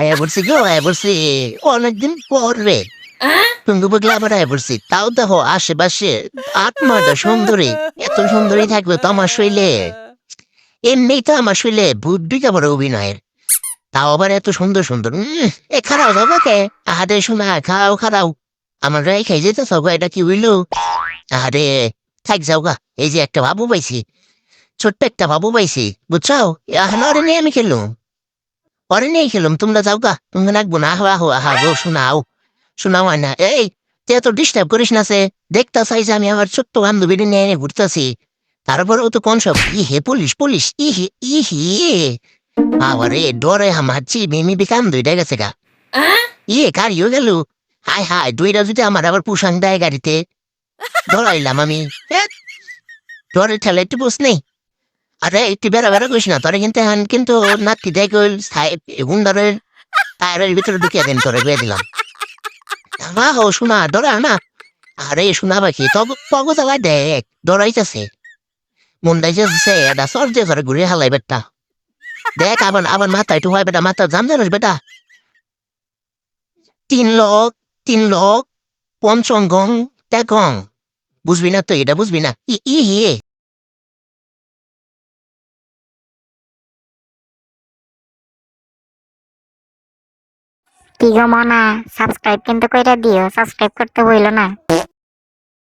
আয়া বলছি গো আয়া বলছি অনেকদিন পর। রে আবার আয়া বলছি তাও দেখো আশেপাশে আত্মাটা সুন্দরী। এত সুন্দরী থাকবে তো আমার শৈলে এমনি তো আমার শৈলে বুদ্ধিটা বড় অভিনয়ের। তাও আবার এত সুন্দর সুন্দর। উম, এ খারাও যাব কে আহারে শোনা খাও খারাও। আমার রাই খাই যেতে সব এটা কি হইল? আরে থাক যাও গা। এই যে একটা বাবু পাইছি। ছোট্ট একটা বাবু পাইছি। বুঝছ ওরে নিয়ে আমি খেলুম ওরে নিয়ে খেলুম তোমরা যাও গা তুমি রাখব না আহো আহো আহা গো শোনাও শোনাও না এই তুই এত ডিস্টার্ব করিস না সে দেখতে চাই যে আমি আমার ছোট্ট বান্ধবী নিয়ে এনে ঘুরতেছি ও তো কোন সব ইহে পুলিশ পুলিশ ইহে ইহে আবারে ডরে হামাচ্ছি মিমি বিকাম দুইটা গেছে গা ইয়ে কারিও গেল হাই হাই দুইটা যদি আমার আবার পুষাং দেয় গাড়িতে ধরাইলাম আমি ডরে ঠেলে একটু বুঝ নেই আরে, একটু বেড়া বেড়া করিস না। তোরে কিন্তু এখন কিন্তু নাতি দেয় কইল গুন্ডারের টায়ারের ভিতরে ঢুকিয়ে দেন, তোরে বেয়ে দিলাম। না হো শোনা ডরা না আরে শোনা পাখি তগ জ্বালাই দেখ ডরাইতেছে মুন্ডাই যাচ্ছে এটা সর যে ঘরে ঘুরে হালাই বেটা। দেখ, আবার আবার মাথা একটু হয় বেটা মাথা জাম জানিস বেটা। তিন লোক তিন লোক পঞ্চঙ্গং ত্যাগং। বুঝবি না তো, এটা বুঝবি না। ই ই কি গো মনা সাবস্ক্রাইব কিন্তু কইরা দিও সাবস্ক্রাইব করতে বইলো না।